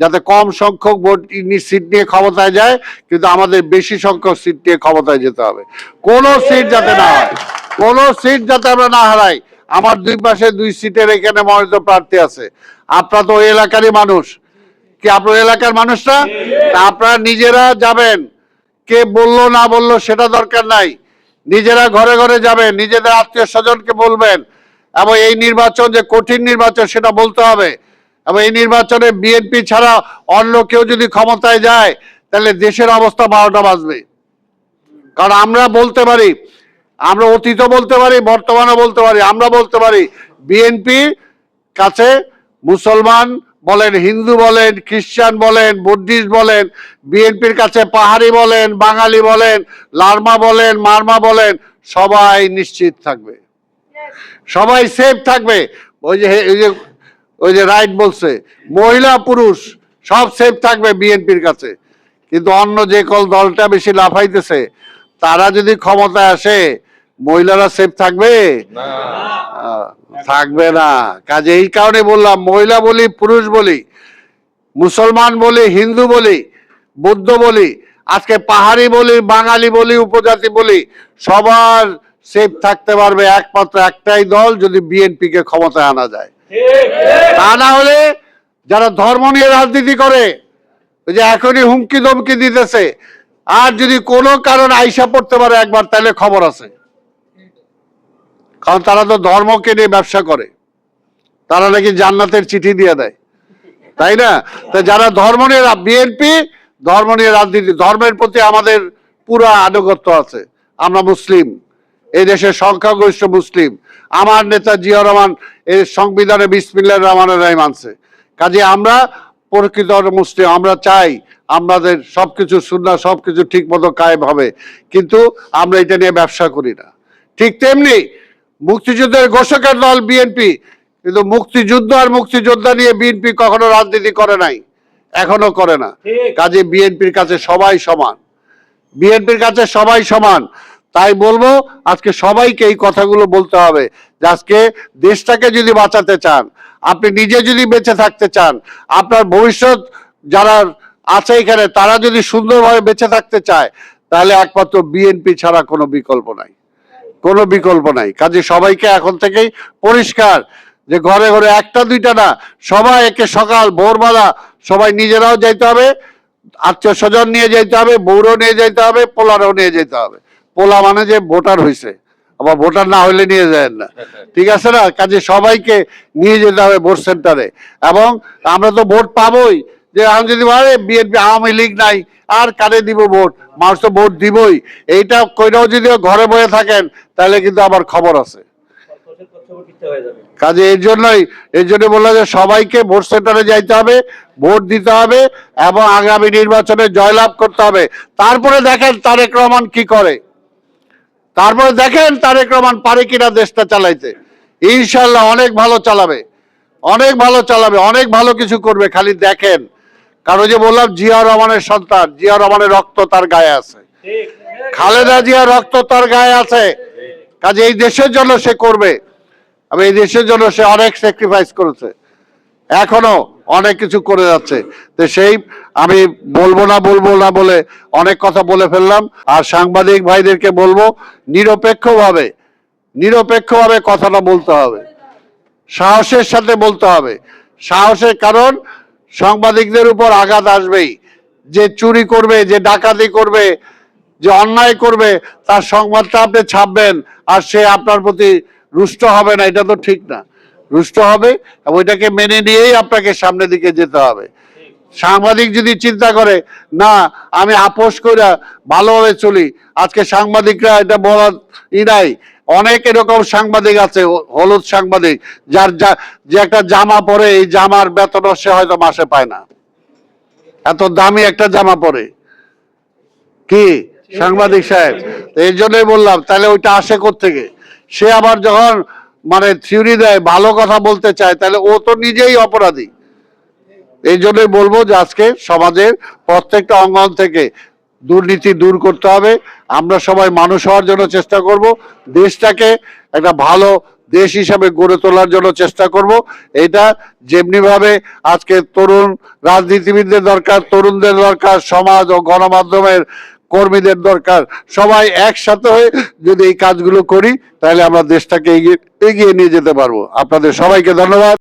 যাতে কম সংখ্যক vote seat নিয়ে ক্ষমতায় যায়, কিন্তু আমাদের বেশি সংখ্যক সিট নিয়ে ক্ষমতায় যেতে হবে। কোন সিট যাতে না হয়, কোন সিট যাতে আমরা না হারাই, আমার দুই পাশে দুই সিটের এখানে মনোনীত প্রার্থী আছে। আপনারা তো ওই এলাকারই মানুষ। কি আপনার এলাকার মানুষরা আপনারা নিজেরা যাবেন। কে বলল না বলল সেটা দরকার নাই। নিজেরা ঘরে ঘরে যাবেন, নিজেদের আত্মীয় স্বজনকে বলবেন। এবং এই নির্বাচন যে কঠিন নির্বাচন সেটা বলতে হবে। এবং এই নির্বাচনে বিএনপি ছাড়া অন্য কেউ যদি ক্ষমতায় যায়, তাহলে দেশের অবস্থা বারোটা বাজবে। কারণ আমরা বলতে পারি, আমরা অতীত বলতে পারি বর্তমানে বলতে পারি, আমরা বলতে পারি বিএনপি কাছে মুসলমান বলেন, হিন্দু বলেন, খ্রিস্টান বলেন, বুদ্ধিস্ট বলেন, বিএনপির কাছে পাহাড়ি বলেন, বাঙালি বলেন, লার্মা বলেন, মারমা বলেন, সবাই নিশ্চিত থাকবে। সবাই সেফ থাকবে। ওই যে ওই যে রাইট বলছে মহিলা পুরুষ সব সেফ থাকবে বিএনপির কাছে। কিন্তু অন্য যে কল দলটা বেশি লাফাইতেছে তারা যদি ক্ষমতায় আসে মহিলারা সেফ থাকবে? থাকবে না। কাজে এই কারণে বললাম মহিলা বলি পুরুষ বলি মুসলমান বলি হিন্দু বলি বৌদ্ধ বলি আজকে পাহাড়ি বলি বাঙালি বলি উপজাতি বলি সবার সেফ থাকতে পারবে একমাত্র একটাই দল যদি বিএনপি কে ক্ষমতায় আনা যায়। তা না হলে যারা ধর্ম নিয়ে রাজনীতি করে যে এখনই হুমকি দমকি দিতেছে, আর যদি কোনো কারণ আইসা পড়তে পারে একবার, তাহলে খবর আছে। কারণ তারা তো ধর্মকে নিয়ে ব্যবসা করে। তারা নাকি জান্নাতের চিঠি দিয়ে দেয়। তাই না? তা যারা ধর্ম নিয়ে বিএনপি, ধর্ম নিয়ে রাজনীতি, ধর্মের প্রতি আমাদের পুরা আনুগত্য আছে। আমরা মুসলিম। এই দেশের সংখ্যাগরিষ্ঠ মুসলিম। আমার নেতা জিয়া রহমান এই সংবিধানে বিসমিল্লাহ রহমানের রায় মানছে। কাজে আমরা প্রকৃত মুসলিম আমরা চাই আমাদের সবকিছু শুননা সবকিছু ঠিক মতো কায়েম হবে। কিন্তু আমরা এটা নিয়ে ব্যবসা করি না। ঠিক তেমনি মুক্তিযুদ্ধের ঘোষকের দল বিএনপি কিন্তু মুক্তিযুদ্ধ আর মুক্তিযোদ্ধা নিয়ে বিএনপি কখনো রাজনীতি করে নাই এখনও করে না। কাজে বিএনপির কাছে সবাই সমান। বিএনপির কাছে সবাই সমান। তাই বলব, আজকে সবাইকে এই কথাগুলো বলতে হবে যে আজকে দেশটাকে যদি বাঁচাতে চান, আপনি নিজে যদি বেঁচে থাকতে চান, আপনার ভবিষ্যৎ যারা আছে এখানে, তারা যদি সুন্দরভাবে বেঁচে থাকতে চায়, তাহলে একমাত্র বিএনপি ছাড়া কোনো বিকল্প নাই। কোনো বিকল্প নাই। কাজে সবাইকে এখন থেকেই পরিষ্কার যে ঘরে ঘরে একটা দুইটা না, সবাই একে সকাল, ভোরবেলা সবাই নিজেরাও যাইতে হবে, আত্মীয় স্বজন নিয়ে যাইতে হবে, বউরও নিয়ে যাইতে হবে, পোলারও নিয়ে যেতে হবে। পোলা মানে যে ভোটার হয়েছে আবার ভোটার না হলে নিয়ে যায় না। ঠিক আছে না? কাজে সবাইকে নিয়ে যেতে হবে ভোট সেন্টারে। এবং আমরা তো ভোট পাবোই। যে আমি যদি বলে বিএনপি আওয়ামী লীগ নাই, আর কারে দিব ভোট? মানুষ তো ভোট দিবই। এইটা কইরাও যদি ঘরে বয়ে থাকেন, তাহলে কিন্তু আবার খবর আছে। কাজে এর জন্যই, এর জন্য বললাম যে সবাইকে ভোট সেন্টারে যাইতে হবে, ভোট দিতে হবে, এবং আগামী নির্বাচনে জয়লাভ করতে হবে। তারপরে দেখেন তারেক রহমান কি করে। তারপরে দেখেন তারেক রহমান পারে কিনা দেশটা চালাইতে। ইনশাল্লাহ অনেক ভালো চালাবে। অনেক ভালো চালাবে, অনেক ভালো কিছু করবে, খালি দেখেন। কারণ যে বললাম, জিয়া রহমানের সন্তান, জিয়া রহমানের রক্ত তার গায়ে আছে। খালেদা জিয়া রক্ত তার গায়ে আছে। কাজে এই দেশের জন্য সে করবে। আমি এই দেশের জন্য সে অনেক স্যাক্রিফাইস করেছে। এখনও অনেক কিছু করে যাচ্ছে। তো সেই আমি বলব না বলব না বলে অনেক কথা বলে ফেললাম। আর সাংবাদিক ভাইদেরকে বলব, নিরপেক্ষভাবে নিরপেক্ষভাবে কথাটা বলতে হবে। সাহসের সাথে বলতে হবে। সাহসের কারণ সাংবাদিকদের উপর আঘাত আসবেই। যে চুরি করবে, যে ডাকাতি করবে, যে অন্যায় করবে, তার সংবাদটা আপনি ছাপবেন, আর সে আপনার প্রতি রুষ্ট হবে না, এটা তো ঠিক না। রুষ্ট হবে ওইটাকে মেনে নিয়েই আপনাকে সামনের দিকে যেতে হবে। সাংবাদিক যদি চিন্তা করে, না, আমি আপোষ করে ভালোভাবে চলি, আজকে সাংবাদিকরা এটা বলার ই নাই। অনেক এরকম সাংবাদিক আছে হলুদ সাংবাদিক, যার যা, যে একটা জামা পরে এই জামার বেতন সে হয়তো মাসে পায় না। এত দামি একটা জামা পরে। কি? সাংবাদিক সাহেব এই জন্যই বললাম, তাহলে ওইটা আসে থেকে সে আবার যখন মানে থিওরি দেয়, ভালো কথা বলতে চায়, তাহলে ও তো নিজেই অপরাধী। এই জন্যই বলব যে আজকে সমাজের প্রত্যেকটা অঙ্গন থেকে দুর্নীতি দূর করতে হবে। আমরা সবাই মানুষ হওয়ার জন্য চেষ্টা করব, দেশটাকে একটা ভালো দেশ হিসাবে গড়ে তোলার জন্য চেষ্টা করব। এটা যেমনি ভাবে আজকে তরুণ রাজনীতিবিদদের দরকার, তরুণদের দরকার, সমাজ ও গণমাধ্যমের কর্মীদের দরকার। সবাই একসাথে হয়ে যদি এই কাজগুলো করি, তাহলে আমরা দেশটাকে এগিয়ে এগিয়ে নিয়ে যেতে পারব। আপনাদের সবাইকে ধন্যবাদ।